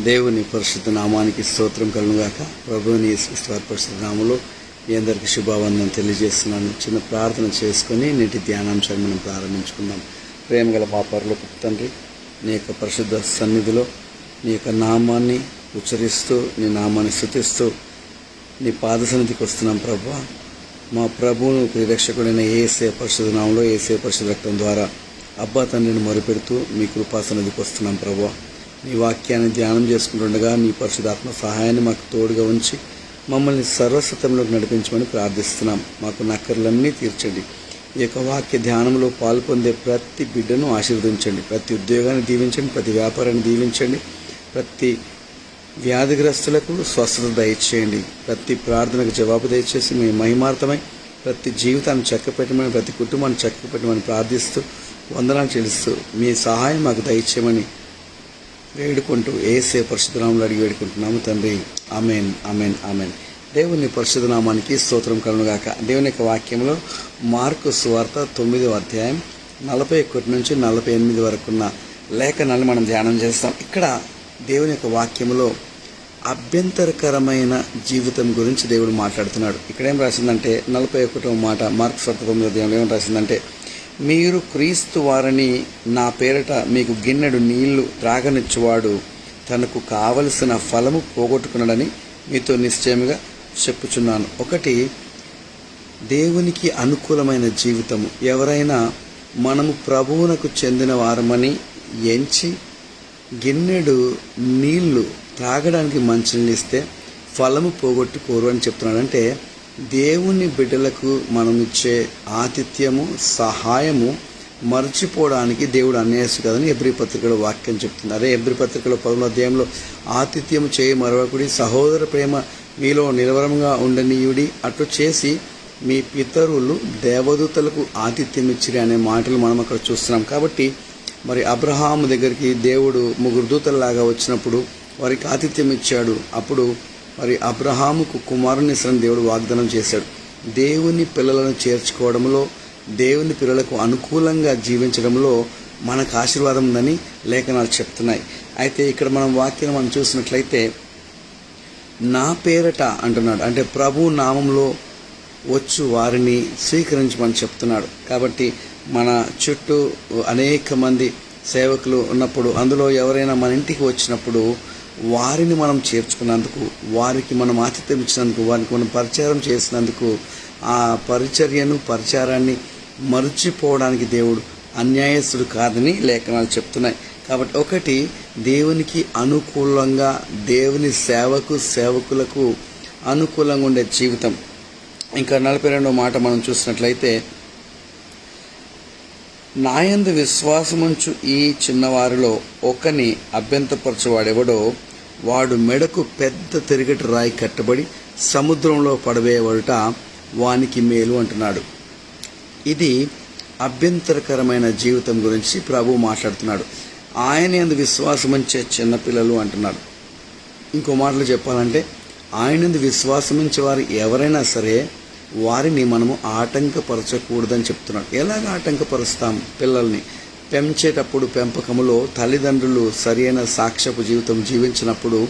దేవుని పరిశుద్ధ నామానికి స్తోత్రం కలుగాక ప్రభువుని యేసుక్రీస్తు పరిశుద్ధ నామలు మీ అందరికీ శుభావందనం తెలియజేస్తున్నాను. చిన్న ప్రార్థన చేసుకొని నేటి ధ్యానాంశాన్ని మనం ప్రారంభించుకుందాం. ప్రేమ గల మా తండ్రి నీ యొక్క పరిశుద్ధ సన్నిధిలో నీ యొక్క నామాన్ని ఉచ్చరిస్తూ నీ నామాన్ని స్థుతిస్తూ నీ పాద సన్నిధికి వస్తున్నాం ప్రభు. మా ప్రభువును ప్రిరక్షకుడైన ఏసే పరిశుద్ధ నామంలో ఏసే పరిశుద్ధ రక్తం ద్వారా అబ్బా తండ్రిని మొరుపెడుతూ మీ కృపా సన్నిధికి వస్తున్నాం ప్రభు. నీ వాక్యాన్ని ధ్యానం చేసుకుంటుండగా నీ పరిశుధాత్మ సహాయాన్ని మాకు తోడుగా ఉంచి మమ్మల్ని సర్వసతంలోకి నడిపించమని ప్రార్థిస్తున్నాం. మాకు నక్కర్లన్నీ తీర్చండి. ఈ యొక్క వాక్య ధ్యానంలో పాల్పొందే ప్రతి బిడ్డను ఆశీర్వదించండి. ప్రతి ఉద్యోగాన్ని దీవించండి. ప్రతి వ్యాపారాన్ని దీవించండి. ప్రతి వ్యాధిగ్రస్తులకు స్వస్థత దయచేయండి. ప్రతి ప్రార్థనకు జవాబు దయచేసి మీ మహిమార్థమై ప్రతి జీవితాన్ని చక్కపెట్టమని ప్రతి కుటుంబాన్ని చక్కపెట్టమని ప్రార్థిస్తూ వందనాలు చెల్లిస్తూ మీ సహాయం మాకు దయచేయమని వేడుకుంటూ ఏసే పరిశుద్ధనామంలో అడిగి వేడుకుంటున్నాము తండ్రి. అమెన్ అమెన్ అమెన్ దేవుని పరిశుద్ధనామానికి స్తోత్రం కలుగాక దేవుని యొక్క వాక్యంలో మార్కు సువార్త తొమ్మిదవ అధ్యాయం నలభై ఒకటి నుంచి నలభై ఎనిమిది వరకున్న లేఖనాలు మనం ధ్యానం చేస్తాం. ఇక్కడ దేవుని యొక్క వాక్యంలో అభ్యంతరకరమైన జీవితం గురించి దేవుడు మాట్లాడుతున్నాడు. ఇక్కడ ఏం రాసిందంటే నలభై ఒకటో మాట మార్క్ స్వార్థ తొమ్మిదో అధ్యాయంలో ఏం రాసిందంటే మీరు క్రీస్తు వారిని నా పేరట మీకు గిన్నెడు నీళ్ళు త్రాగనిచ్చువాడు తనకు కావలసిన ఫలము పోగొట్టుకున్నాడని మీతో నిశ్చయముగా చెప్పుచున్నాను. ఒకటి దేవునికి అనుకూలమైన జీవితము. ఎవరైనా మనము ప్రభువునకు చెందిన వారమని ఎంచి గిన్నెడు నీళ్ళు త్రాగడానికి మంచినీళ్ళు ఇస్తే ఫలము పోగొట్టుకోరు అని చెప్తున్నాడు అంటే దేవుని బిడ్డలకు మనం ఇచ్చే ఆతిథ్యము సహాయము మర్చిపోవడానికి దేవుడు అన్యాయసు కదని ఎబ్రి పత్రికలో వాక్యం చెప్తుంది. అదే ఎబ్రి పత్రికలో పదమూడు అధ్యాయంలో ఆతిథ్యం చేయ మరొకడి సహోదర ప్రేమ మీలో నిలవరంగా ఉండనీయుడి అటు చేసి మీ పితరులు దేవదూతలకు ఆతిథ్యం ఇచ్చిరి అనే మాటలు మనం అక్కడ చూస్తున్నాం. కాబట్టి మరి అబ్రహాము దగ్గరికి దేవుడు ముగ్గురు దూతల్లాగా వచ్చినప్పుడు వారికి ఆతిథ్యం ఇచ్చాడు. అప్పుడు మరి అబ్రహాముకు కుమారుని ఇస్తానని దేవుడు వాగ్దానం చేశాడు. దేవుని పిల్లలను చేర్చుకోవడంలో దేవుని పిల్లలకు అనుకూలంగా జీవించడంలో మనకు ఆశీర్వాదం ఉందని లేఖనాలు చెప్తున్నాయి. అయితే ఇక్కడ మనం వాక్యం మనం చూసినట్లయితే నా పేరట అంటున్నాడు. అంటే ప్రభు నామంలో వచ్చు వారిని స్వీకరించమని చెప్తున్నాడు. కాబట్టి మన చుట్టూ అనేక మంది సేవకులు ఉన్నప్పుడు అందులో ఎవరైనా మన ఇంటికి వచ్చినప్పుడు వారిని మనం చేర్చుకున్నందుకు వారికి మనం ఆతిథ్యం ఇచ్చినందుకు వారికి మనం పరిచారం చేసినందుకు ఆ పరిచర్యను పరిచారాన్ని మర్చిపోవడానికి దేవుడు అన్యాయస్తుడు కాదని లేఖనాలు చెప్తున్నాయి. కాబట్టి ఒకటి దేవునికి అనుకూలంగా దేవుని సేవకు సేవకులకు అనుకూలంగా ఉండే జీవితం. ఇంకా నలభై రెండో మాట మనం చూసినట్లయితే నాయందు విశ్వాసముంచు ఈ చిన్నవారిలో ఒకని అభ్యంతపరచువాడెవడో వాడు మెడకు పెద్ద తిరిగటి రాయి కట్టబడి సముద్రంలో పడవేయబడుట వానికి మేలు అంటున్నాడు. ఇది అభ్యంతరకరమైన జీవితం గురించి ప్రభు మాట్లాడుతున్నాడు. ఆయన ఎందు విశ్వాసం ఉంచే చిన్నపిల్లలు అంటున్నాడు. ఇంకో మాటలు చెప్పాలంటే ఆయన ఎందు విశ్వాసం ఉంచే వారు ఎవరైనా సరే వారిని మనము ఆటంకపరచకూడదని చెప్తున్నాడు. ఎలాగ ఆటంకపరుస్తాం పిల్లల్ని? పెంచేటప్పుడు పెంపకంలో తల్లిదండ్రులు సరైన సాక్ష్యపు జీవితం జీవించినప్పుడు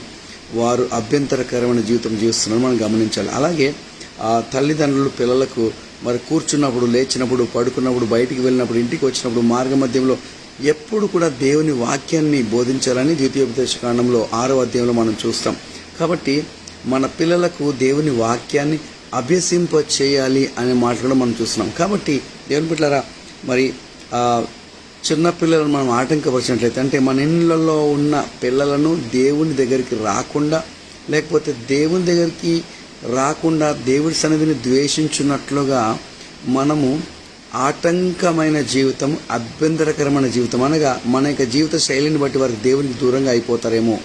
వారు అభ్యంతరకరమైన జీవితం జీవిస్తున్నారు మనం గమనించాలి. అలాగే ఆ తల్లిదండ్రులు పిల్లలకు మరి కూర్చున్నప్పుడు లేచినప్పుడు పడుకున్నప్పుడు బయటికి వెళ్ళినప్పుడు ఇంటికి వచ్చినప్పుడు మార్గ మధ్యంలో ఎప్పుడు కూడా దేవుని వాక్యాన్ని బోధించాలని ద్వితీయోపదేశ కాండంలో ఆరో అధ్యాయంలో మనం చూస్తాం. కాబట్టి మన పిల్లలకు దేవుని వాక్యాన్ని అభ్యసింప చేయాలి అనే మాట కూడా మనం చూస్తున్నాం. కాబట్టి దేవుని బిడ్డలారా మరి చిన్నపిల్లలను మనం ఆటంకపరిచినట్లయితే అంటే మన ఇళ్ళల్లో ఉన్న పిల్లలను దేవుని దగ్గరికి రాకుండా లేకపోతే దేవుని దగ్గరికి రాకుండా దేవుడి సన్నిధిని ద్వేషించున్నట్లుగా మనము ఆటంకమైన జీవితం అభ్యంతరకరమైన జీవితం అనగా మన యొక్క జీవిత శైలిని బట్టి వారికి దేవునికి దూరంగా అయిపోతారేమో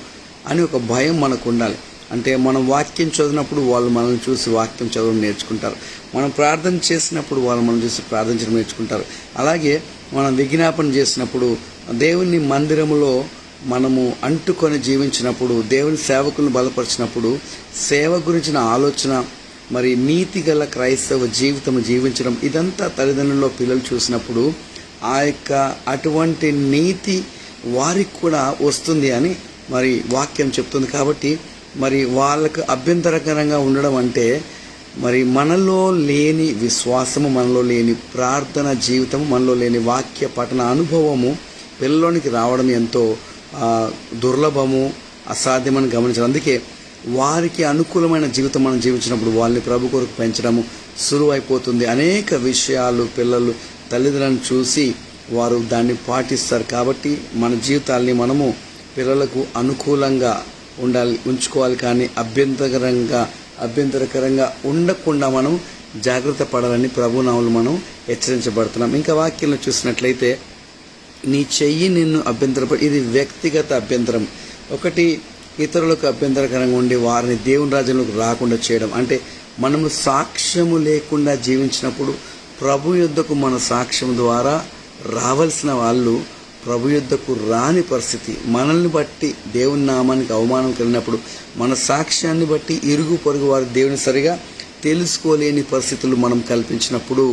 అని ఒక భయం మనకు ఉండాలి అంటే మనం వాక్యం చదివినప్పుడు వాళ్ళు మనల్ని చూసి వాక్యం చదవడం నేర్చుకుంటారు. మనం ప్రార్థన చేసినప్పుడు వాళ్ళు మనం చూసి ప్రార్థించడం నేర్చుకుంటారు. అలాగే మనం విజ్ఞాపన చేసినప్పుడు దేవుని మందిరములో మనము అంటుకొని జీవించినప్పుడు దేవుని సేవకులను బలపరిచినప్పుడు సేవ గురించిన ఆలోచన మరి నీతి గల క్రైస్తవ జీవితం జీవించడం ఇదంతా తల్లిదండ్రుల్లో పిల్లలు చూసినప్పుడు ఆ యొక్క అటువంటి నీతి వారికి కూడా వస్తుంది అని మరి వాక్యం చెప్తుంది. కాబట్టి మరి వాళ్ళకు అభ్యంతరకరంగా ఉండడం అంటే మరి మనలో లేని విశ్వాసము మనలో లేని ప్రార్థన జీవితము మనలో లేని వాక్య పఠన అనుభవము పిల్లలోనికి రావడం ఎంతో దుర్లభము అసాధ్యమని గమనించడం అందుకే వారికి అనుకూలమైన జీవితం మనం జీవించినప్పుడు వాళ్ళని ప్రభు కొరకు పెంచడము సులువైపోతుంది. అనేక విషయాలు పిల్లలు తల్లిదండ్రులను చూసి వారు దాన్ని పాటిస్తారు. కాబట్టి మన జీవితాల్ని మనము పిల్లలకు అనుకూలంగా ఉండాలి ఉంచుకోవాలి. కానీ అభ్యంతరంగా అభ్యంతరకరంగా ఉండకుండా మనం జాగ్రత్త పడాలని ప్రభునాములు మనం హెచ్చరించబడుతున్నాం. ఇంకా వాక్యంలో చూసినట్లయితే నీ చెయ్యి నిన్ను అభ్యంతరపడి ఇది వ్యక్తిగత అభ్యంతరం. ఒకటి ఇతరులకు అభ్యంతరకరంగా ఉండి వారిని దేవుని రాజ్యంలోకి రాకుండా చేయడం. అంటే మనము సాక్ష్యము లేకుండా జీవించినప్పుడు ప్రభు యుద్ధకు మన సాక్ష్యం ద్వారా రావలసిన వాళ్ళు ప్రభు యుద్ధకు రాని పరిస్థితి మనల్ని బట్టి దేవుని నామానికి అవమానం కలిగినప్పుడు మన సాక్ష్యాన్ని బట్టి ఇరుగు పొరుగు వారి దేవుని సరిగా తెలుసుకోలేని పరిస్థితులు మనం కల్పించినప్పుడు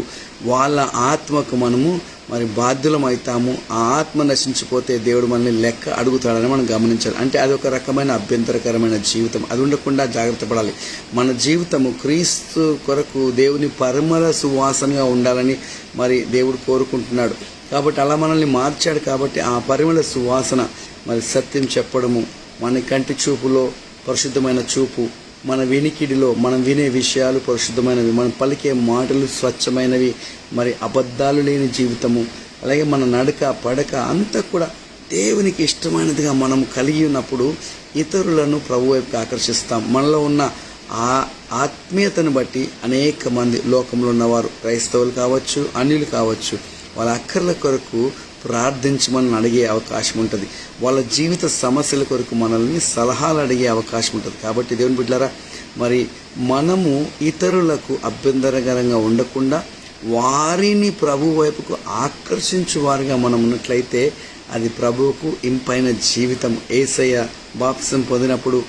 వాళ్ళ ఆత్మకు మనము మరి బాధ్యులం అవుతాము ఆ ఆత్మ నశించిపోతే దేవుడు మనల్ని లెక్క అడుగుతాడని మనం గమనించాలి. అంటే అది ఒక రకమైన అభ్యంతరకరమైన జీవితం. అది ఉండకుండా జాగ్రత్త పడాలి. మన జీవితము క్రీస్తు కొరకు దేవుని పరిమళ సువాసనగా ఉండాలని మరి దేవుడు కోరుకుంటున్నాడు. కాబట్టి అలా మనల్ని మార్చాడు కాబట్టి ఆ పరిమళ సువాసన మరి సత్యం చెప్పడము మన కంటి చూపులో పరిశుద్ధమైన చూపు మన వినికిడిలో మనం వినే విషయాలు పరిశుద్ధమైనవి మనం పలికే మాటలు స్వచ్ఛమైనవి మరి అబద్ధాలు లేని జీవితము అలాగే మన నడక పడక అంతా కూడా దేవునికి ఇష్టమైనదిగా మనం కలిగి ఉన్నప్పుడు ఇతరులను ప్రభు వైపుకి ఆకర్షిస్తాం. మనలో ఉన్న ఆ ఆత్మీయతను బట్టి అనేక మంది లోకంలో ఉన్నవారు క్రైస్తవులు కావచ్చు అన్యులు కావచ్చు వాళ్ళ అక్కర్ల కొరకు ప్రార్థించమని అడిగే అవకాశం ఉంటుంది. వాళ్ళ జీవిత సమస్యల కొరకు మనల్ని సలహాలు అడిగే అవకాశం ఉంటుంది. కాబట్టి దేవుని బిడ్డారా మరి మనము ఇతరులకు అభ్యంతరకరంగా ఉండకుండా వారిని ప్రభు వైపుకు ఆకర్షించు వారిగా మనం ఉన్నట్లయితే అది ప్రభువుకు ఇంపైన జీవితం. ఏసయ్య బాప్సం పొందినప్పుడు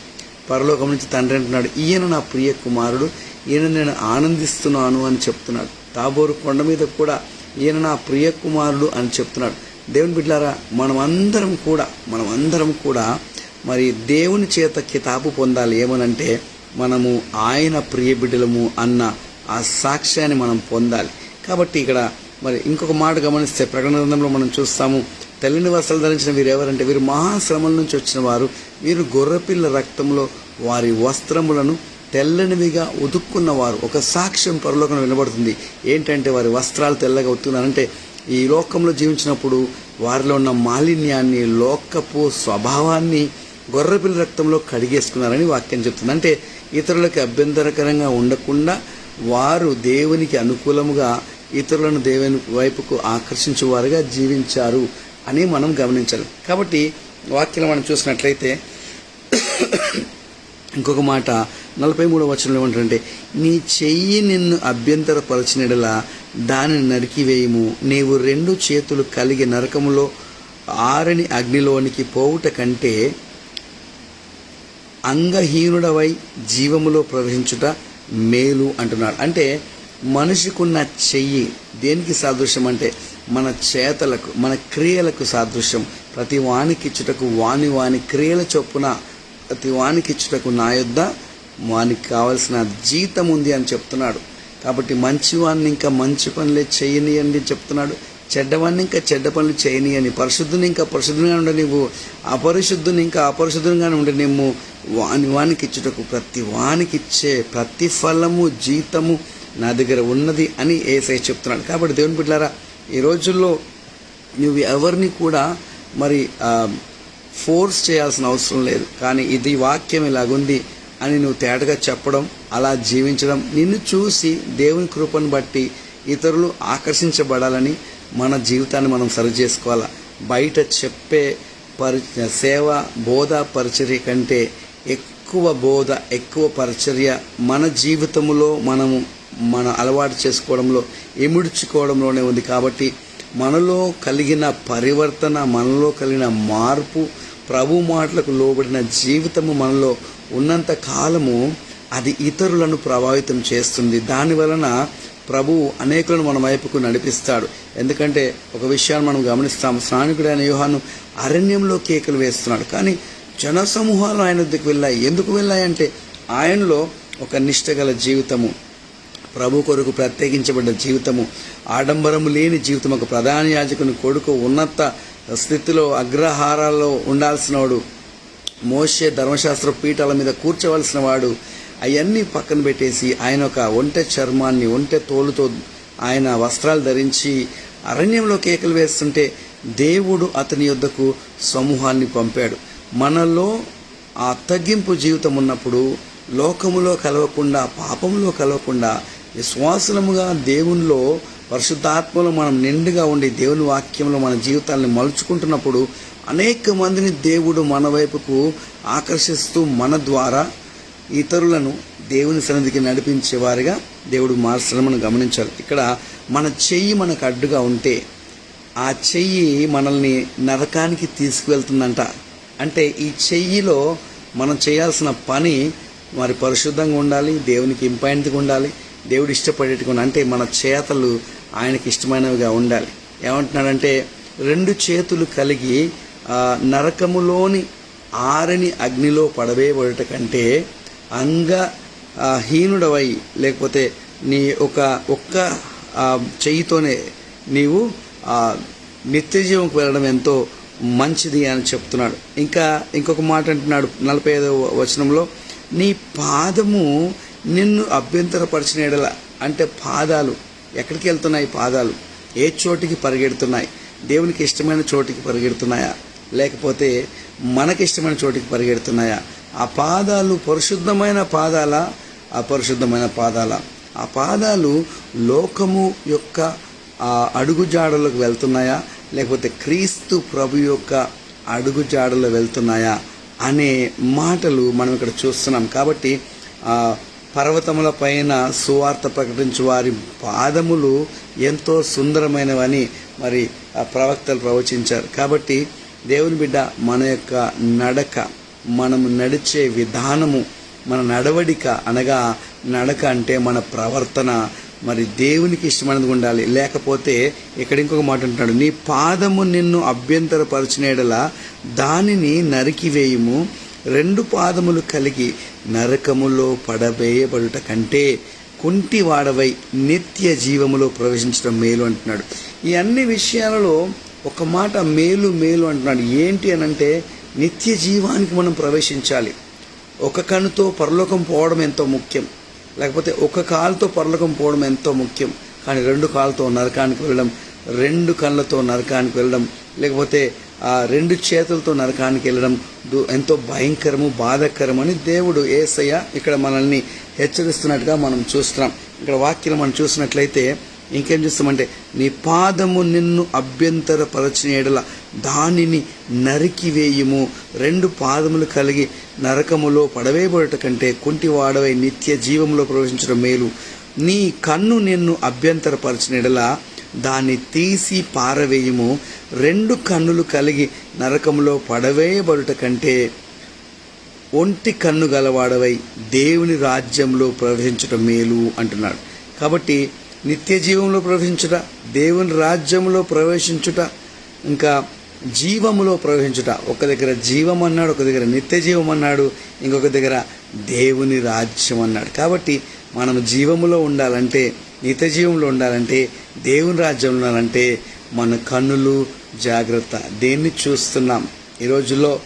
పరలోకం నుంచి తండ్రి అంటున్నాడు ఈయన నా ప్రియ కుమారుడు ఈయన నేను ఆనందిస్తున్నాను అని చెప్తున్నాడు. తాబోరు కొండ మీద కూడా ఈయన నా ప్రియ కుమారుడు అని చెప్తున్నాడు. దేవుని బిడ్డారా మనమందరం కూడా మనమందరం కూడా మరి దేవుని చేత కితాబు పొందాలి. ఏమనంటే మనము ఆయన ప్రియ బిడ్డలము అన్న ఆ సాక్ష్యాన్ని మనం పొందాలి. కాబట్టి ఇక్కడ మరి ఇంకొక మాట గమనిస్తే ప్రకటన గ్రంథంలో మనం చూస్తాము తెల్లని వస్త్రాలు ధరించిన వీరు ఎవరంటే వీరు మహాశ్రమల నుంచి వచ్చిన వారు వీరు గొర్రెపిల్ల రక్తంలో వారి వస్త్రములను తెల్లనివిగా ఉదుక్కున్నవారు ఒక సాక్ష్యం పరలోకం వినబడుతుంది. ఏంటంటే వారి వస్త్రాలు తెల్లగా ఉతుకున్నారంటే ఈ లోకంలో జీవించినప్పుడు వారిలో ఉన్న మాలిన్యాన్ని లోకపు స్వభావాన్ని గొర్రెపిల్ల రక్తంలో కడిగేసుకున్నారని వాక్యం చెప్తుంది. అంటే ఇతరులకు అభ్యంతరకరంగా ఉండకుండా వారు దేవునికి అనుకూలముగా ఇతరులను దేవుని వైపుకు ఆకర్షించేవారుగా జీవించారు అని మనం గమనించాలి. కాబట్టి వాక్యం మనం చూసినట్లయితే ఇంకొక మాట నలభై మూడవ వచనంలో ఏమంటారంటే నీ చెయ్యి నిన్ను అభ్యంతరపరచినడలా దానిని నరికివేయము నీవు రెండు చేతులు కలిగి నరకములో ఆరని అగ్నిలోనికి పోవుట కంటే అంగహీనుడవై జీవములో ప్రవహించుట మేలు అంటున్నాడు. అంటే మనిషికున్న చెయ్యి దేనికి సాదృశ్యం అంటే మన చేతలకు మన క్రియలకు సాదృశ్యం. ప్రతి వానికిచ్చుటకు వాని వాని క్రియల చొప్పున ప్రతి వానికిచ్చుటకు నా యొద్ద వానికి కావలసిన జీతం ఉంది అని చెప్తున్నాడు. కాబట్టి మంచివాడిని ఇంకా మంచి పనులే చేయనియండి చెప్తున్నాడు. చెడ్డవాడిని ఇంకా చెడ్డ పనులు చేయనియని పరిశుద్ధుని ఇంకా పరిశుద్ధంగా ఉండ నీవు అపరిశుద్ధుని ఇంకా అపరిశుద్ధంగానే ఉండే వాని వానికి ఇచ్చుటకు ప్రతి వానికి ఇచ్చే ప్రతిఫలము జీతము నా దగ్గర ఉన్నది అని ఏసై చెప్తున్నాడు. కాబట్టి దేవుని బిడ్డారా ఈ రోజుల్లో నువ్వు ఎవరిని కూడా మరి ఫోర్స్ చేయాల్సిన అవసరం లేదు. కానీ ఇది వాక్యం ఇలాగుంది అని నువ్వు తేటగా చెప్పడం అలా జీవించడం నిన్ను చూసి దేవుని కృపను బట్టి ఇతరులు ఆకర్షించబడాలని మన జీవితాన్ని మనం సరి చేసుకోవాలా? బయట చెప్పే పరి సేవ బోధ పరిచర్య కంటే ఎక్కువ బోధ ఎక్కువ పరిచర్య మన జీవితంలో మనము మన అలవాటు చేసుకోవడంలో ఇముడ్చుకోవడంలోనే ఉంది. కాబట్టి మనలో కలిగిన పరివర్తన మనలో కలిగిన మార్పు ప్రభు మాటలకు లోబడిన జీవితము మనలో ఉన్నంత కాలము అది ఇతరులను ప్రభావితం చేస్తుంది. దాని వలన ప్రభు అనేకులను మన వైపుకు నడిపిస్తాడు. ఎందుకంటే ఒక విషయాన్ని మనం గమనిస్తాము. స్నానికుడైన యోహాను అరణ్యంలో కేకలు వేస్తున్నాడు. కానీ జనసమూహాలు ఆయన దగ్గరికి వెళ్ళాయి. ఎందుకు వెళ్ళాయి అంటే ఆయనలో ఒక నిష్టగల జీవితము. ప్రభు కొరకు ప్రత్యేకించబడ్డ జీవితము. ఆడంబరము లేని జీవితం. ఒక ప్రధాన యాజకుని కొడుకు ఉన్నత స్థితిలో అగ్రహారాల్లో ఉండాల్సిన వాడు మోషే ధర్మశాస్త్ర పీఠాల మీద కూర్చోవలసిన వాడు అవన్నీ పక్కన పెట్టేసి ఆయన ఒక ఒంటె చర్మాన్ని ఒంటె తోలుతో ఆయన వస్త్రాలు ధరించి అరణ్యంలో కేకలు వేస్తుంటే దేవుడు అతని యొద్దకు సమూహాన్ని పంపాడు. మనలో ఆ తగ్గింపు జీవితం ఉన్నప్పుడు లోకములో కలవకుండా పాపములో కలవకుండా విశ్వాసముగా దేవునిలో పరిశుద్ధాత్మలో మనం నిండుగా ఉండి దేవుని వాక్యంలో మన జీవితాన్ని మలుచుకుంటున్నప్పుడు అనేక మందిని దేవుడు మన వైపుకు ఆకర్షిస్తూ మన ద్వారా ఇతరులను దేవుని సన్నిధికి నడిపించేవారిగా దేవుడు మార్చడం మనం గమనించాలి ఇక్కడ మన చెయ్యి మనకు అడ్డుగా ఉంటే ఆ చెయ్యి మనల్ని నరకానికి తీసుకువెళ్తుందంట. అంటే ఈ చెయ్యిలో మనం చేయాల్సిన పని మరి పరిశుద్ధంగా ఉండాలి దేవునికి ఇంపాయింట్గా ఉండాలి దేవుడు ఇష్టపడేట్టుగా అంటే మన చేతలు ఆయనకి ఇష్టమైనవిగా ఉండాలి. ఏమంటున్నాడంటే రెండు చేతులు కలిగి నరకములోని ఆరని అగ్నిలో పడవేయబడట కంటే అంగ హీనుడవై లేకపోతే నీ ఒక ఒక్క చెయ్యితోనే నీవు నిత్యజీవంకి వెళ్ళడం ఎంతో మంచిది అని చెప్తున్నాడు. ఇంకా ఇంకొక మాట అంటున్నాడు నలభై ఐదవ వచనంలో నీ పాదము నిన్ను అభ్యంతరపరిచిన ఎడల అంటే పాదాలు ఎక్కడికి వెళ్తున్నాయి పాదాలు? ఏ చోటికి పరిగెడుతున్నాయి? దేవునికి ఇష్టమైన చోటికి పరిగెడుతున్నాయా? లేకపోతే మనకి ఇష్టమైన చోటికి పరిగెడుతున్నాయా? ఆ పాదాలు పరిశుద్ధమైన పాదాల? అపరిశుద్ధమైన పాదాల? ఆ పాదాలు లోకము యొక్క ఆ అడుగుజాడలకు వెళ్తున్నాయా? లేకపోతే క్రీస్తు ప్రభు యొక్క అడుగుజాడలు వెళ్తున్నాయా? అనే మాటలు మనం ఇక్కడ చూస్తున్నాం. కాబట్టి పర్వతముల పైన సువార్త ప్రకటించు వారి పాదములు ఎంతో సుందరమైనవని మరి ఆ ప్రవక్తలు ప్రవచించారు. కాబట్టి దేవుని బిడ్డ మన యొక్క నడక మనము నడిచే విధానము మన నడవడిక అనగా నడక అంటే మన ప్రవర్తన మరి దేవునికి ఇష్టమైనది ఉండాలి. లేకపోతే ఇక్కడ ఇంకొక మాట అంటున్నాడు నీ పాదము నిన్ను అభ్యంతరపరిచిన దానిని నరికివేయుము రెండు పాదములు కలిగి నరకములో పడవేయబడుట కంటే కుంటి వాడవై నిత్య జీవములో ప్రవేశించడం మేలు అంటున్నాడు. ఈ అన్ని విషయాలలో ఒక మాట మేలు మేలు అంటున్నాడు. ఏంటి అని అంటే నిత్య జీవానికి మనం ప్రవేశించాలి. ఒక కన్నుతో పరలోకం పోవడం ఎంతో ముఖ్యం. లేకపోతే ఒక కాలుతో పరలోకం పోవడం ఎంతో ముఖ్యం. కానీ రెండు కాళ్ళతో నరకానికి వెళ్ళడం రెండు కళ్ళతో నరకానికి వెళ్ళడం లేకపోతే రెండు చేతులతో నరకానికి వెళ్ళడం ఎంతో భయంకరము బాధకరమని దేవుడు ఏసయ్య ఇక్కడ మనల్ని హెచ్చరిస్తున్నట్టుగా మనం చూస్తున్నాం. ఇక్కడ వాక్యం మనం చూసినట్లయితే ఇంకేం చూస్తామంటే నీ పాదము నిన్ను అభ్యంతరపరచిన ఎడల దానిని నరికివేయుము. రెండు పాదములు కలిగి నరకములో పడవేయబడట కంటే కుంటివాడవై నిత్య జీవములో ప్రవేశించడం మేలు. నీ కన్ను నిన్ను అభ్యంతరపరచిన ఎడల దాన్ని తీసి పారవేయము. రెండు కన్నులు కలిగి నరకంలో పడవేయబడుట కంటే ఒంటి కన్ను గలవాడవై దేవుని రాజ్యంలో ప్రవేశించటం మేలు అంటున్నాడు. కాబట్టి నిత్య జీవంలో ప్రవేశించుట దేవుని రాజ్యంలో ప్రవేశించుట ఇంకా జీవములో ప్రవేశించుట ఒక దగ్గర జీవం అన్నాడు ఒక దగ్గర నిత్య జీవం అన్నాడు ఇంకొక దగ్గర దేవుని రాజ్యం అన్నాడు కాబట్టి మనం జీవములో ఉండాలంటే నిత్యజీవంలో ఉండాలంటే దేవుని రాజ్యంలో ఉండాలంటే మన కన్నులు జాగ్రత్త. దేన్ని చూస్తున్నాం? ఈ రోజుల్లో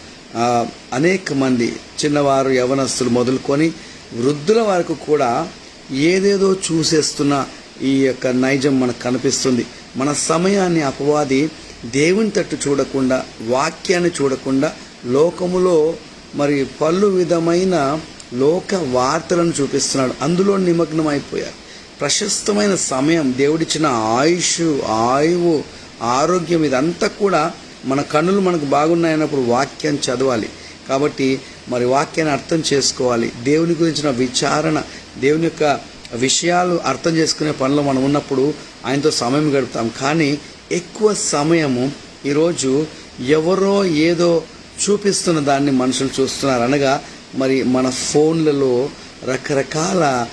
అనేక మంది చిన్నవారు యవనస్తులు మొదలుకొని వృద్ధుల వరకు కూడా ఏదేదో చూసేస్తున్న ఈ యొక్క నైజం మనకు కనిపిస్తుంది. మన సమయాన్ని అపవాది దేవుని తట్టు చూడకుండా వాక్యాన్ని చూడకుండా లోకములో మరి పలు విధమైన లోక వార్తలను చూపిస్తున్నాడు. అందులో నిమగ్నమైపోయారు. ప్రశస్తమైన సమయం దేవుడిచ్చిన ఆయుష్ ఆయువు ఆరోగ్యం ఇదంతా కూడా మన కన్నులు మనకు బాగున్నాయన్నప్పుడు వాక్యాన్ని చదవాలి. కాబట్టి మరి వాక్యాన్ని అర్థం చేసుకోవాలి. దేవుని గురించిన విచారణ దేవుని యొక్క విషయాలు అర్థం చేసుకునే పనిలో మనం ఉన్నప్పుడు ఆయనతో సమయం గడుపుతాం. కానీ ఎక్కువ సమయము ఈరోజు ఎవరో ఏదో చూపిస్తున్న దాన్ని మనుషులు చూస్తున్నారు అనగా మరి మన ఫోన్లలో రకరకాల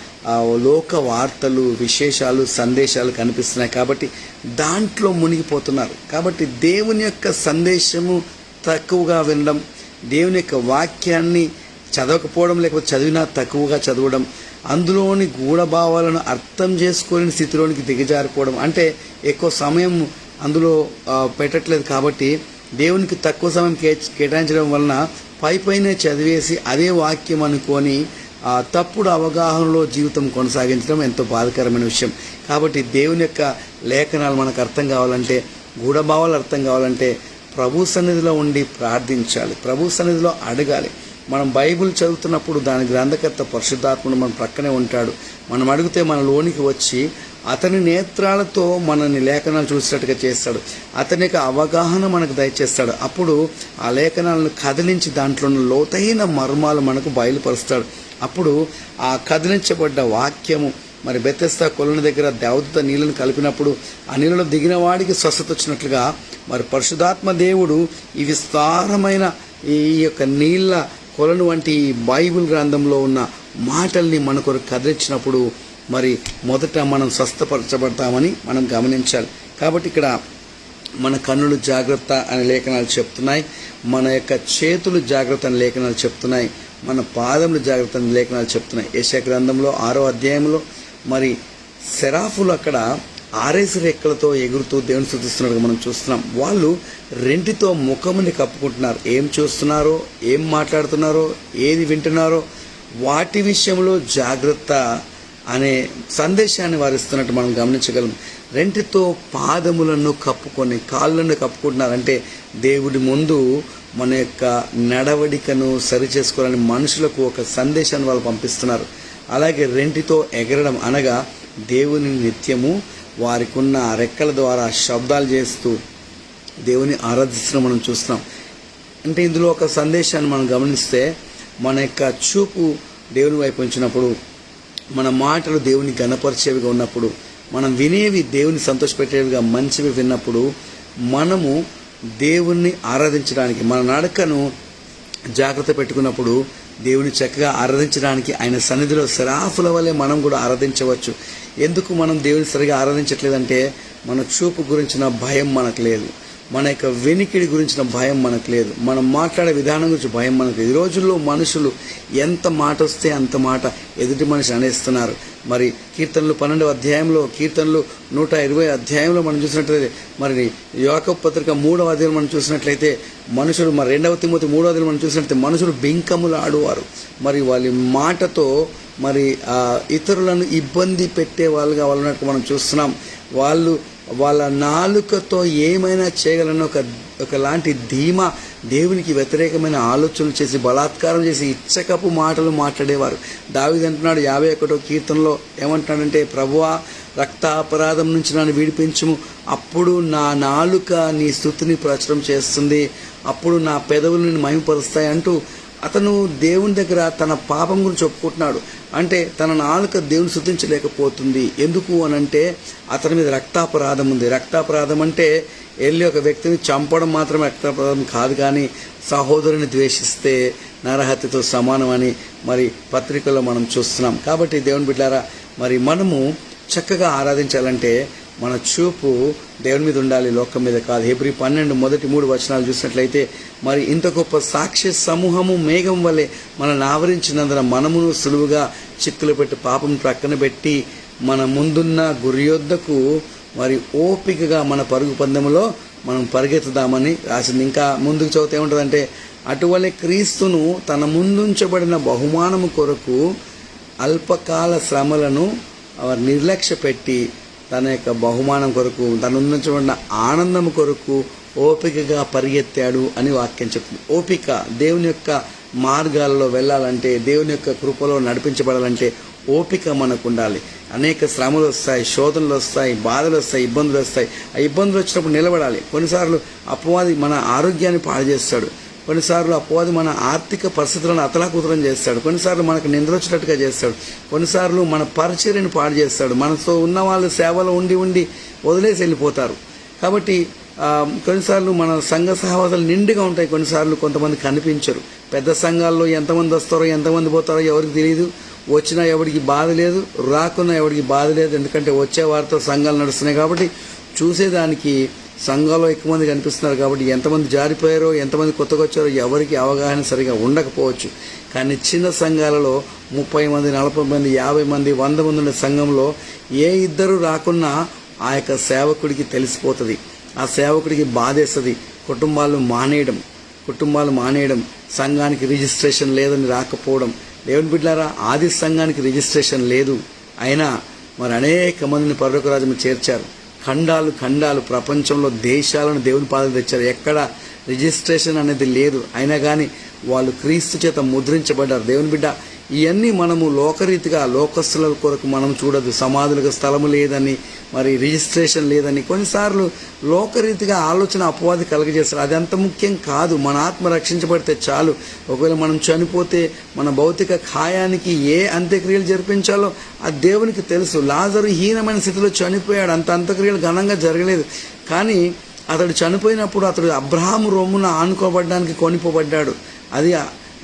లోక వార్తలు విశేషాలు సందేశాలు కనిపిస్తున్నాయి కాబట్టి దాంట్లో మునిగిపోతున్నారు. కాబట్టి దేవుని యొక్క సందేశము తక్కువగా వినడం దేవుని యొక్క వాక్యాన్ని చదవకపోవడం లేకపోతే చదివినా తక్కువగా చదవడం అందులోని గూఢభావాలను అర్థం చేసుకోలేని స్థితిలోనికి దిగజారిపోవడం అంటే ఎక్కువ సమయం అందులో పెట్టట్లేదు కాబట్టి దేవునికి తక్కువ సమయం కే కేటాయించడం వలన పై పైనే చదివేసి అదే వాక్యం అనుకొని తప్పుడు అవగాహనలో జీవితం కొనసాగించడం ఎంతో బాధకరమైన విషయం. కాబట్టి దేవుని యొక్క లేఖనాలు మనకు అర్థం కావాలంటే గూఢభావాలు అర్థం కావాలంటే ప్రభు సన్నిధిలో ఉండి ప్రార్థించాలి. ప్రభు సన్నిధిలో అడగాలి. మనం బైబిల్ చదువుతున్నప్పుడు దాని గ్రంథకర్త పరిశుద్ధాత్ముడు మన ప్రక్కనే ఉంటాడు. మనం అడిగితే మన లోనికి వచ్చి అతని నేత్రాలతో మనని లేఖనాలు చూసినట్టుగా చేస్తాడు. అతని యొక్క అవగాహన మనకు దయచేస్తాడు. అప్పుడు ఆ లేఖనాలను కదిలించి దాంట్లో ఉన్న లోతైన మర్మాలు మనకు బయలుపరుస్తాడు. అప్పుడు ఆ కదిలించబడ్డ వాక్యము మరి బెత్తెస్తా కొలను దగ్గర దేవదూత నీళ్ళను కలిపినప్పుడు ఆ నీళ్ళలో దిగిన వాడికి స్వస్థత వచ్చినట్లుగా మరి పరిశుధాత్మ దేవుడు ఈ విస్తారమైన ఈ యొక్క నీళ్ళ కొలను వంటి బైబిల్ గ్రంథంలో ఉన్న మాటల్ని మన కొరకు కదిలించినప్పుడు మరి మొదట మనం స్వస్థపరచబడతామని మనం గమనించాలి. కాబట్టి ఇక్కడ మన కన్నులు జాగ్రత్త అనే లేఖనాలు చెప్తున్నాయి మన యొక్క చేతులు జాగ్రత్త అనే లేఖనాలు చెప్తున్నాయి మన పాదములు జాగ్రత్త లేఖనాలు చెప్తున్నాయి. యశ గ్రంథంలో ఆరో అధ్యాయంలో మరి సెరాఫులు అక్కడ ఆరేసి రెక్కలతో ఎగురుతూ దేవుని స్థుతిస్తున్నట్టుగా మనం చూస్తున్నాం. వాళ్ళు రెంటితో ముఖముని కప్పుకుంటున్నారు. ఏం చూస్తున్నారో ఏం మాట్లాడుతున్నారో ఏది వింటున్నారో వాటి విషయంలో జాగ్రత్త అనే సందేశాన్ని వారిస్తున్నట్టు మనం గమనించగలం. రెంటితో పాదములను కప్పుకొని కాళ్ళను కప్పుకుంటున్నారంటే దేవుడి ముందు మన యొక్క నడవడికను సరి చేసుకోవాలని మనుషులకు ఒక సందేశాన్ని వాళ్ళు పంపిస్తున్నారు. అలాగే రెంటితో ఎగరడం అనగా దేవుని నిత్యము వారికి ఉన్న రెక్కల ద్వారా శబ్దాలు చేస్తూ దేవుని ఆరాధిస్తడం మనం చూస్తున్నాం. అంటే ఇందులో ఒక సందేశాన్ని మనం గమనిస్తే మన యొక్క చూపు దేవుని వైపు ఉంచినప్పుడు మన మాటలు దేవుని గణపరిచేవిగా ఉన్నప్పుడు మనం వినేవి దేవుని సంతోషపెట్టేవిగా మంచివి విన్నప్పుడు మనము దేవుణ్ణి ఆరాధించడానికి మన నడకను జాగ్రత్త పెట్టుకున్నప్పుడు దేవుని చక్కగా ఆరాధించడానికి ఆయన సన్నిధిలో శరాఫుల వల్లే మనం కూడా ఆరాధించవచ్చు. ఎందుకు మనం దేవుని సరిగా ఆరాధించట్లేదంటే మన చూపు గురించిన భయం మనకు లేదు. మన యొక్క వెనికిడి గురించిన భయం మనకు లేదు. మనం మాట్లాడే విధానం గురించి భయం మనకు లేదు. ఈ రోజుల్లో మనుషులు ఎంత మాట వస్తే అంత మాట ఎదుటి మనిషి అనేస్తున్నారు. మరి కీర్తనలు పన్నెండవ అధ్యాయంలో కీర్తనలు నూట ఇరవై అధ్యాయంలో మనం చూసినట్లయితే మరి యోక పత్రిక మూడవ అధ్యాయం మనం చూసినట్లయితే మనుషులు మరి రెండవ తిమ్మతి మూడవ అధ్యాయం మనం చూసినట్లయితే మనుషులు బింకములు ఆడువారు మరి వాళ్ళ మాటతో మరి ఆ ఇతరులను ఇబ్బంది పెట్టే వాళ్ళుగా వాళ్ళు ఉన్నట్టు మనం చూస్తున్నాం. వాళ్ళు వాళ్ళ నాలుకతో ఏమైనా చేయగలను ఒక ఒకలాంటి ధీమా దేవునికి వ్యతిరేకమైన ఆలోచనలు చేసి బలాత్కారం చేసి ఇచ్చకపు మాటలు మాట్లాడేవారు. దావిది అంటున్నాడు యాభై ఒకటో కీర్తనలో ఏమంటున్నాడంటే ప్రభువా రక్తాపరాధం నుంచి నన్ను విడిపించుము. అప్పుడు నా నాలుక నీ స్థుతిని ప్రచురం చేస్తుంది. అప్పుడు నా పెదవులు నేను మహిమపరుస్తాయి అంటూ అతను దేవుని దగ్గర తన పాపం గురించి ఒప్పుకుంటున్నాడు. అంటే తన నాలుక దేవుని శుద్ధించలేకపోతుంది. ఎందుకు అని అంటే అతని మీద రక్తాపరాధం ఉంది. రక్తాపరాధం అంటే వెళ్ళి ఒక వ్యక్తిని చంపడం మాత్రమే రక్తాపరాధం కాదు కానీ సహోదరుని ద్వేషిస్తే నరహత్యతో సమానం అని మరి పత్రికల్లో మనం చూస్తున్నాం. కాబట్టి దేవుని బిడ్డారా మరి మనము చక్కగా ఆరాధించాలంటే మన చూపు దేవుని మీద ఉండాలి లోకం మీద కాదు. హెబ్రి పన్నెండు మొదటి మూడు వచనాలు చూసినట్లయితే మరి ఇంత గొప్ప సాక్షి సమూహము మేఘం వలె మనల్ని ఆవరించినందున మనమును సులువుగా చిక్కులు పెట్టి పాపం ప్రక్కన పెట్టి మన ముందున్న గురి యొద్దకు మరి ఓపికగా మన పరుగు పందెంలో మనం పరిగెత్తుదామని రాసింది. ఇంకా ముందుకు చదివితే ఏముంటుందంటే అటువలే క్రీస్తును తన ముందుంచబడిన బహుమానము కొరకు అల్పకాల శ్రమలను వారు నిర్లక్ష్య పెట్టి తన యొక్క బహుమానం కొరకు తనున్నటువంటి ఆనందం కొరకు ఓపికగా పరిగెత్తాడు అని వాక్యం చెప్తుంది. ఓపిక దేవుని యొక్క మార్గాల్లో వెళ్ళాలంటే దేవుని యొక్క కృపలో నడిపించబడాలంటే ఓపిక మనకు ఉండాలి. అనేక శ్రమలు వస్తాయి శోధనలు వస్తాయి బాధలు వస్తాయి ఇబ్బందులు వస్తాయి. ఆ ఇబ్బందులు వచ్చినప్పుడు నిలబడాలి. కొన్నిసార్లు అపవాది మన ఆరోగ్యాన్ని పాడు చేస్తాడు. కొన్నిసార్లు అపవాది మన ఆర్థిక పరిస్థితులను అతలాకుతలం చేస్తాడు. కొన్నిసార్లు మనకు నిద్రొచ్చినట్టుగా చేస్తాడు. కొన్నిసార్లు మన పరిచర్యను పాడు చేస్తాడు. మనతో ఉన్న వాళ్ళు సేవలో ఉండి ఉండి వదిలేసి వెళ్ళిపోతారు. కాబట్టి కొన్నిసార్లు మన సంఘ సహవాసాలు నిండుగా ఉంటాయి. కొన్నిసార్లు కొంతమంది కనిపించరు. పెద్ద సంఘాల్లో ఎంతమంది వస్తారో ఎంతమంది పోతారో ఎవరికి తెలియదు వచ్చినా ఎవరికి బాధ లేదు. రాకున్నా ఎవరికి బాధ లేదు. ఎందుకంటే వచ్చే వారితో సంఘాలు నడుస్తున్నాయి కాబట్టి చూసేదానికి సంఘంలో ఎక్కువ మంది కనిపిస్తున్నారు కాబట్టి ఎంతమంది జారిపోయారో ఎంతమంది కొత్తగా వచ్చారో ఎవరికి అవగాహన సరిగా ఉండకపోవచ్చు. కానీ చిన్న సంఘాలలో ముప్పై మంది నలభై మంది యాభై మంది వంద మంది ఉన్న సంఘంలో ఏ ఇద్దరు రాకున్నా ఆ యొక్క సేవకుడికి తెలిసిపోతుంది. ఆ సేవకుడికి బాధేస్తుంది. కుటుంబాలు మానేయడం కుటుంబాలు మానేయడం సంఘానికి రిజిస్ట్రేషన్ లేదని రాకపోవడం. దేవుని బిడ్డారా ఆది సంఘానికి రిజిస్ట్రేషన్ లేదు. అయినా మరి అనేక మందిని పర్వకరాజును చేర్చారు. ఖండాలు ఖండాలు ప్రపంచంలో దేశాలను దేవుని పాదం తెచ్చారు. ఎక్కడ రిజిస్ట్రేషన్ అనేది లేదు. అయినా కానీ వాళ్ళు క్రీస్తు చేత ముద్రించబడ్డారు. దేవుని బిడ్డ ఇవన్నీ మనము లోకరీతిగా లోకస్తుల కొరకు మనం చూడదు. సమాధులకు స్థలము లేదని మరి రిజిస్ట్రేషన్ లేదని కొన్నిసార్లు లోకరీతిగా ఆలోచన అపవాది కలుగజేస్తారు. అది అంత ముఖ్యం కాదు. మన ఆత్మ రక్షించబడితే చాలు. ఒకవేళ మనం చనిపోతే మన భౌతిక ఖాయానికి ఏ అంత్యక్రియలు జరిపించాలో అది దేవునికి తెలుసు. లాజరు హీనమైన స్థితిలో చనిపోయాడు. అంత అంత్యక్రియలు ఘనంగా జరగలేదు. కానీ అతడు చనిపోయినప్పుడు అతడు అబ్రహాం రొమ్మున ఆనుకోబడ్డానికి కొనిపోబడ్డాడు. అది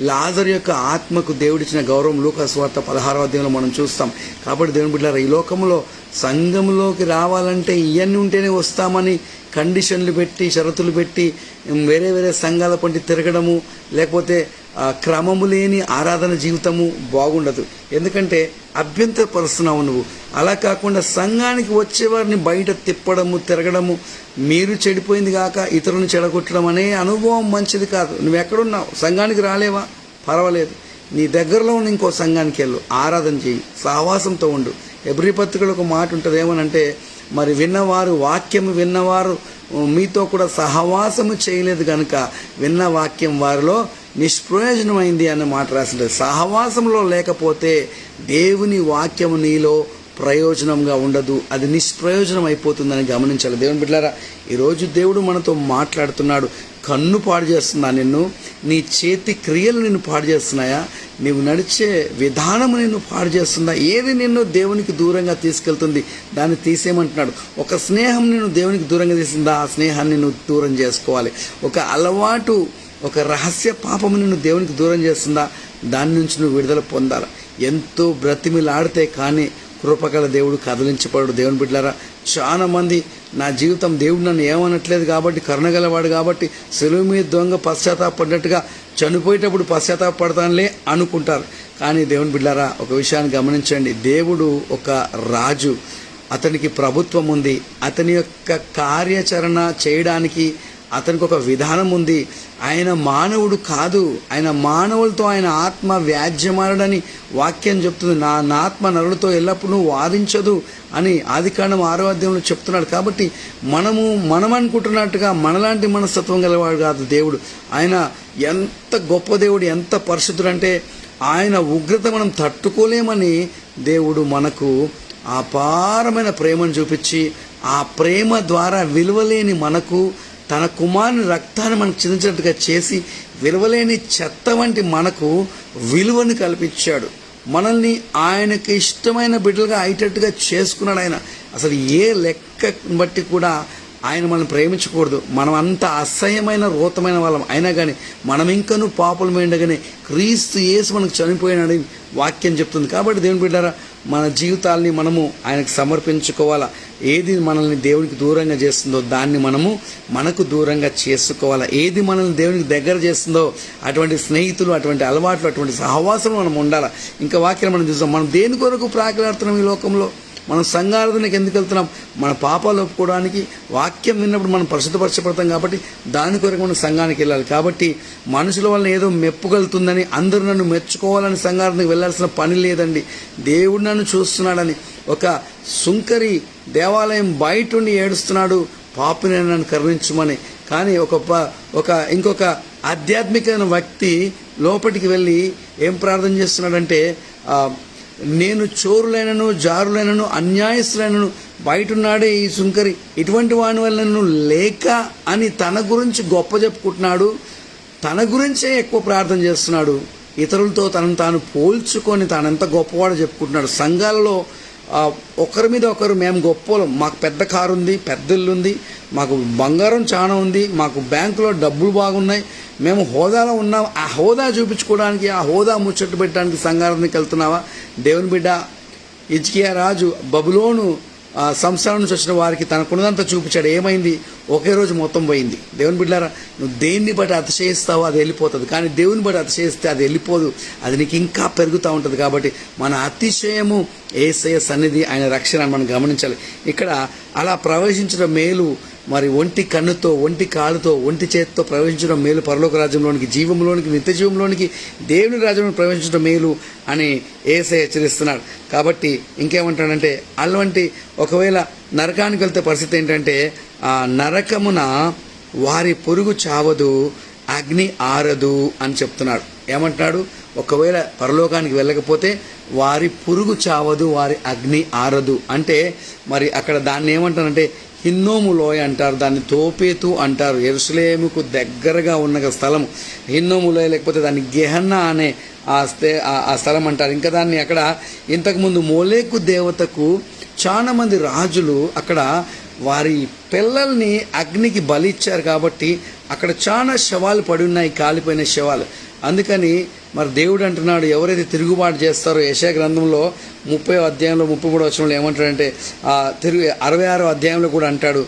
లాజర్ యొక్క ఆత్మకు దేవుడిచ్చిన గౌరవం లూకాస్వార్త పదహారవ అధ్యాయంలో మనం చూస్తాం. కాబట్టి దేవుని బిడ్డారా ఈ లోకంలో సంఘంలోకి రావాలంటే ఇవన్నీ ఉంటేనే వస్తామని కండిషన్లు పెట్టి షరతులు పెట్టి వేరే వేరే సంఘాల పంటి తిరగడము లేకపోతే క్రమము లేని ఆరాధన జీవితము బాగుండదు. ఎందుకంటే అభ్యంతరపరుస్తున్నావు నువ్వు. అలా కాకుండా సంఘానికి వచ్చేవారిని బయట తిప్పడము తిరగడము మీరు చెడిపోయింది కాక ఇతరులను చెడగొట్టడం అనే అనుభవం మంచిది కాదు. నువ్వు ఎక్కడున్నావు? సంఘానికి రాలేవా? పర్వాలేదు. నీ దగ్గరలో ఉన్న ఇంకో సంఘానికి వెళ్ళు. ఆరాధన చేయి. సహవాసంతో ఉండు. ఎబ్రి పత్రికలు ఒక మాట ఉంటుంది ఏమనంటే మరి విన్నవారు వాక్యం విన్నవారు మీతో కూడా సహవాసము చేయలేదు కనుక విన్న వాక్యం వారిలో నిష్ప్రయోజనమైంది అన్న మాట రాసింది. సహవాసంలో లేకపోతే దేవుని వాక్యము నీలో ప్రయోజనంగా ఉండదు అది నిష్ప్రయోజనం అయిపోతుందని గమనించాలి. దేవుని బిడ్డారా ఈరోజు దేవుడు మనతో మాట్లాడుతున్నాడు. కన్ను పాడు చేస్తుందా నిన్ను నీ చేతి క్రియలు నిన్ను పాడు చేస్తున్నాయా? నీవు నడిచే విధానము నిన్ను పాడు చేస్తుందా? ఏది నిన్ను దేవునికి దూరంగా తీసుకెళ్తుంది? దాన్ని తీసేయమంటున్నాడు. ఒక స్నేహం నిన్ను దేవునికి దూరంగా తీసిందా? ఆ స్నేహాన్ని నువ్వు దూరం చేసుకోవాలి. ఒక అలవాటు ఒక రహస్య పాపము నిన్ను దేవునికి దూరం చేస్తుందా? దాని నుంచి నువ్వు విడుదల పొందాలి. ఎంతో బ్రతిమిలాడితే కానీ కృపగల దేవుడు కదిలించబడు. దేవుని బిడ్డారా చాలామంది నా జీవితం దేవుడు నన్ను ఏమనట్లేదు కాబట్టి కరుణగలవాడు కాబట్టి సెలవు మీద దొంగ పశ్చాత్తాపడినట్టుగా చనిపోయేటప్పుడు పశ్చాత్తాపడతానులే అనుకుంటారు. కానీ దేవుని బిడ్డారా ఒక విషయాన్ని గమనించండి. దేవుడు ఒక రాజు. అతనికి ప్రభుత్వం ఉంది. అతని యొక్క కార్యాచరణ చేయడానికి అతనికి ఒక విధానం ఉంది. ఆయన మానవుడు కాదు. ఆయన మానవులతో ఆయన ఆత్మ వ్యాజ్యమాడని వాక్యం చెప్తుంది. నా నాత్మ నరులతో ఎల్లప్పుడూ వాదించదు అని ఆదికాండం ఆరో అధ్యాయంలో చెప్తున్నాడు. కాబట్టి మనము మనం అనుకుంటున్నట్టుగా మనలాంటి మనస్తత్వం గలవాడు కాదు దేవుడు. ఆయన ఎంత గొప్ప దేవుడు ఎంత పరిశుద్ధుడు అంటే ఆయన ఉగ్రత మనం తట్టుకోలేమని దేవుడు మనకు అపారమైన ప్రేమను చూపించి ఆ ప్రేమ ద్వారా విలువలేని మనకు తన కుమారుని రక్తాన్ని మనకు చిందించినట్టుగా చేసి విలువలేని చెత్త వంటి మనకు విలువను కల్పించాడు. మనల్ని ఆయనకి ఇష్టమైన బిడ్డలుగా అయ్యేటట్టుగా చేసుకున్నాడు ఆయన. అసలు ఏ లెక్క బట్టి కూడా ఆయన మనం ప్రేమించకూడదు. మనం అంత అసహ్యమైన రూతమైన వాళ్ళం. అయినా కానీ మనం ఇంకనూ పాపులమైండగానే క్రీస్తు యేసు మనకు చనిపోయినాడని వాక్యం చెప్తుంది. కాబట్టి దేవుని బిడ్డారా మన జీవితాల్ని మనము ఆయనకు సమర్పించుకోవాలా? ఏది మనల్ని దేవునికి దూరంగా చేస్తుందో దాన్ని మనము మనకు దూరంగా చేసుకోవాలా. ఏది మనల్ని దేవునికి దగ్గర చేస్తుందో అటువంటి స్నేహితులు అటువంటి అలవాట్లు అటువంటి సహవాసం మనం ఉండాలా. ఇంకా వాక్యం మనం చూస్తాం. మనం దేని కొరకు ప్రాకులాడుతున్నాం ఈ లోకంలో? మనం సంఘారాధనకి ఎందుకు వెళ్తున్నాం? మన పాపాలు ఒప్పుకోవడానికి వాక్యం విన్నప్పుడు మనం పరిశుద్ధపరచబడతాం కాబట్టి దాని కొరకు మనం సంఘానికి వెళ్ళాలి. కాబట్టి మనుషుల వల్ల ఏదో మెప్పుగలుతుందని అందరూ నన్ను మెచ్చుకోవాలని సంఘారాధనకి వెళ్ళాల్సిన పని లేదండి. దేవుడు నన్ను చూస్తున్నాడని ఒక సుంకరి దేవాలయం బయట ఉండి ఏడుస్తున్నాడు పాపిని నన్ను కరుణించమని. కానీ ఒక ప- ఒక ఇంకొక ఆధ్యాత్మికమైన వ్యక్తి లోపలికి వెళ్ళి ఏం ప్రార్థన చేస్తున్నాడంటే నేను చోరులైనను జారులైనను అన్యాయస్తులైనను బయటున్నాడే ఈ సుంకరి. ఇటువంటి వాని వల్ల నన్ను లేక అని తన గురించి గొప్ప చెప్పుకుంటున్నాడు తన గురించే ఎక్కువ ప్రార్థన చేస్తున్నాడు. ఇతరులతో తనను తాను పోల్చుకొని తాను గొప్పవాడు చెప్పుకుంటున్నాడు. సంఘాలలో ఒకరి మీద ఒకరు మేము గొప్పలం మాకు పెద్ద కారు ఉంది పెద్ద ఇల్లు ఉంది మాకు బంగారం చాలా ఉంది మాకు బ్యాంకులో డబ్బులు బాగున్నాయి. మేము హోదాలో ఉన్నాం. ఆ హోదా చూపించుకోవడానికి ఆ హోదా ముచ్చట్టు పెట్టడానికి సంఘారానికి వెళ్తున్నావా? దేవుని బిడ్డ ఇజ్కియా రాజు బబులోను సంసారం నుంచి వచ్చిన వారికి తనకున్నదంతా చూపించాడు. ఏమైంది? ఒకే రోజు మొత్తం పోయింది. దేవుని బిడ్డారా నువ్వు దేన్ని బట్టి అతిశయిస్తావో అది వెళ్ళిపోతుంది. కానీ దేవుని బట్టి అతిశయిస్తే అది వెళ్ళిపోదు. అది నీకు ఇంకా పెరుగుతూ ఉంటుంది కాబట్టి మన అతిశయము ఏసయ సన్నిధి ఆయన రక్షణ అని మనం గమనించాలి. ఇక్కడ అలా ప్రవేశించడం మేలు మరి ఒంటి కన్నుతో ఒంటి కాలుతో ఒంటి చేతితో ప్రవేశించడం మేలు పరలోక రాజ్యంలోనికి జీవంలోనికి నిత్య జీవంలోనికి దేవుని రాజ్యంలో ప్రవేశించడం మేలు అని ఏసై హెచ్చరిస్తున్నాడు. కాబట్టి ఇంకేమంటాడంటే అలాంటి ఒకవేళ నరకానికి వెళ్తే పరిస్థితి ఏంటంటే ఆ నరకమున వారి పొరుగు చావదు అగ్ని ఆరదు అని చెప్తున్నాడు. ఏమంటున్నాడు? ఒకవేళ పరలోకానికి వెళ్ళకపోతే వారి పురుగు చావదు వారి అగ్ని ఆరదు. అంటే మరి అక్కడ దాన్ని ఏమంటారంటే హిన్నోము లోయ అంటారు దాన్ని తోపేతు అంటారు. ఎరుసలేముకు దగ్గరగా ఉన్న స్థలం హిన్నోము లోయ లేకపోతే దాన్ని గెహన్న అనే ఆ స్థే ఆ- స్థలం అంటారు. ఇంకా దాన్ని అక్కడ ఇంతకుముందు మోలేకు దేవతకు చాలా మంది రాజులు అక్కడ వారి పిల్లల్ని అగ్నికి బలి ఇచ్చారు కాబట్టి అక్కడ చాలా శవాలు పడి ఉన్నాయి కాలిపోయిన శవాలు. అందుకని మరి దేవుడు అంటున్నాడు ఎవరైతే తిరుగుబాటు చేస్తారో యశా గ్రంథంలో ముప్పై అధ్యాయంలో ముప్పై మూడు వచనంలో ఏమంటాడంటే ఆ తిరుగు అరవై ఆరో అధ్యాయంలో కూడా అంటాడు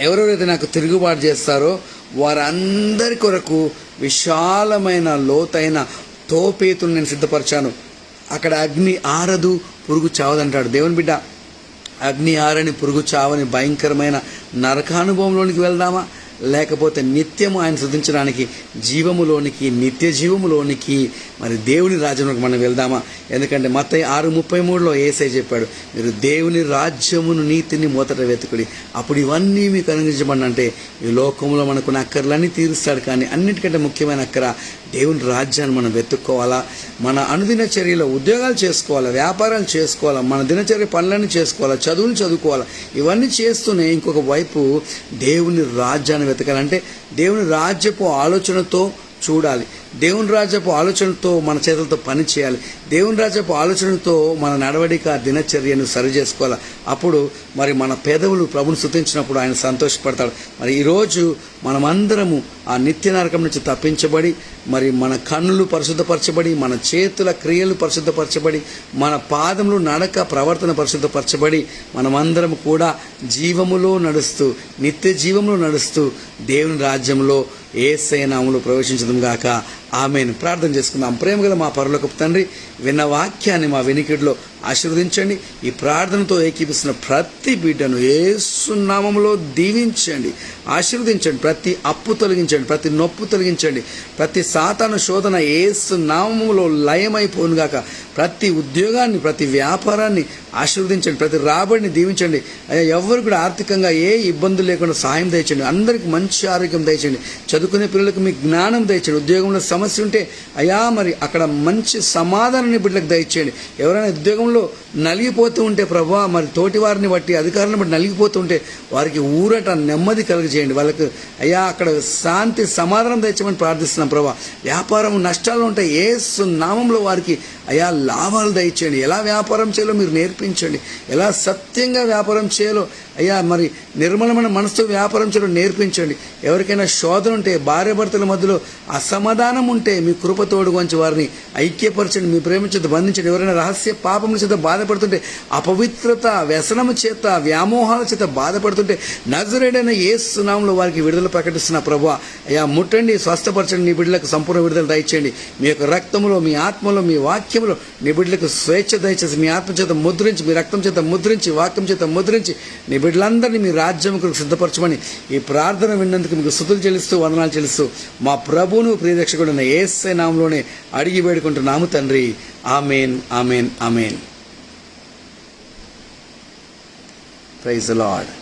ఎవరెవరైతే నాకు తిరుగుబాటు చేస్తారో వారందరి కొరకు విశాలమైన లోతైన తోపేతులు నేను సిద్ధపరిచాను. అక్కడ అగ్ని ఆరదు పురుగు చావదంటాడు. దేవుని బిడ్డ అగ్ని ఆరని పురుగు చావని భయంకరమైన నరకానుభవంలోనికి వెళ్దామా? లేకపోతే నిత్యము ఆయన శుద్ధించడానికి జీవములోనికి నిత్య జీవములోనికి మరి దేవుని రాజ్యంలోకి మనం వెళ్దామా? ఎందుకంటే మత్తయి ఆరు ముప్పై మూడులో ఏసై చెప్పాడు మీరు దేవుని రాజ్యమును నీతిని మూతట వెతుకుడి. అప్పుడు ఇవన్నీ మీకు అనుగ్రహించబడి అంటే ఈ లోకంలో మనకున్న అక్కర్లన్నీ తీరుస్తాడు. కానీ అన్నిటికంటే ముఖ్యమైన అక్కర దేవుని రాజ్యాన్ని మనం వెతుక్కోవాలా? మన అనుదిన చర్యలో ఉద్యోగాలు చేసుకోవాలా? వ్యాపారాలు చేసుకోవాలా? మన దినచర్య పనులన్నీ చేసుకోవాలా? చదువులు చదువుకోవాలా? ఇవన్నీ చేస్తూనే ఇంకొక వైపు దేవుని రాజ్యాన్ని వెతకాలంటే దేవుని రాజ్యపు ఆలోచనతో చూడాలి. దేవుని రాజ్యపు ఆలోచనతో మన చేతులతో పని చేయాలి. దేవుని రాజ్యపు ఆలోచనతో మన నడవడిక దినచర్యను సరి చేసుకోవాలి? అప్పుడు మరి మన పెదవులు ప్రభుని స్థుతించినప్పుడు ఆయన సంతోషపడతాడు. మరి ఈరోజు మనమందరము ఆ నిత్య నరకం నుంచి తప్పించబడి మరి మన కన్నులు పరిశుద్ధపరచబడి మన చేతుల క్రియలు పరిశుద్ధపరచబడి మన పాదములు నడక ప్రవర్తన పరిశుద్ధపరచబడి మనమందరం కూడా జీవములో నడుస్తూ నిత్య జీవంలో నడుస్తూ దేవుని రాజ్యంలో ఏ నామములో ప్రవేశించడం గాక. ఆమెను. ప్రార్థన చేసుకుందాం. ప్రేమ గల మా పరలోకపు తండ్రి విన్న వాక్యాన్ని మా వెనికిడిలో ఆశీర్వదించండి. ఈ ప్రార్థనతో ఏకీపిస్తున్న ప్రతి బిడ్డను ఏసునామంలో దీవించండి. ఆశీర్వదించండి. ప్రతి అప్పు తొలగించండి. ప్రతి నొప్పు తొలగించండి. ప్రతి సాతాను శోధన ఏసునామములో లయమైపోనుగాక ప్రతి ఉద్యోగాన్ని ప్రతి వ్యాపారాన్ని ఆశీర్వదించండి. ప్రతి రాబడిని దీవించండి. అయ్యా ఎవరు కూడా ఆర్థికంగా ఏ ఇబ్బందులు లేకుండా సహాయం దయచండి అందరికీ మంచి ఆరోగ్యం దయచండి చదువుకునే పిల్లలకు మీ జ్ఞానం దయచండి ఉద్యోగంలో సమస్య ఉంటే అయ్యా మరి అక్కడ మంచి సమాధానాన్ని బిడ్డలకు దయచేయండి. ఎవరైనా ఉద్యోగంలో నలిగిపోతూ ఉంటే ప్రభా మరి తోటి వారిని బట్టి అధికారులను బట్టి నలిగిపోతూ ఉంటే వారికి ఊరట నెమ్మది కలుగజేయండి. వాళ్ళకు అయ్యా అక్కడ శాంతి సమాధానం దయచేయమని ప్రార్థిస్తున్నాం ప్రభా. వ్యాపారం నష్టాలు ఉంటాయి. ఏ నామంలో వారికి అయ్యా లాభాలు దయచేయండి. ఎలా వ్యాపారం చేయాలో మీరు నేర్పించండి. ఎలా సత్యంగా వ్యాపారం చేయాలో అయ్యా మరి నిర్మలమైన మనసుతో వ్యాపారం చేయడం నేర్పించండి. ఎవరికైనా శోధన ఉంటే భార్య భర్తల మధ్యలో అసమాధానం ఉంటే మీ కృపతోడు వంచి వారిని ఐక్యపరచండి. మీ ప్రేమ చేత బంధించండి. ఎవరైనా రహస్య పాపముల చేత బాధపడుతుంటే అపవిత్రత వ్యసనము చేత వ్యామోహాల చేత బాధపడుతుంటే నజరేడైన ఏ సునామంలో వారికి విడుదల ప్రకటిస్తున్న ప్రభా అయ్యా ముట్టండి స్వస్థపరచండి. నీ బిడ్డలకు సంపూర్ణ విడుదల దయచేయండి. మీ యొక్క రక్తములో మీ ఆత్మలో మీ వాక్యంలో నీ బిడ్డలకు స్వేచ్ఛ దయచేసి మీ ఆత్మ చేత ముద్రించి మీ రక్తం చేత ముద్రించి వాక్యం చేత ముద్రించి నీ బిడ్డలందరినీ మీ రాజ్యం కొరకు సిద్ధపరచమని ఈ ప్రార్థన విన్నందుకు మీకు స్థుతులు చెల్లిస్తూ వందనాలు చెల్లిస్తూ మా ప్రభువును ప్రియరక్షకుడైన ఏసై నామంలోనే అడిగి వేడుకుంటున్నాము తండ్రి. Amen amen amen. Praise Lord.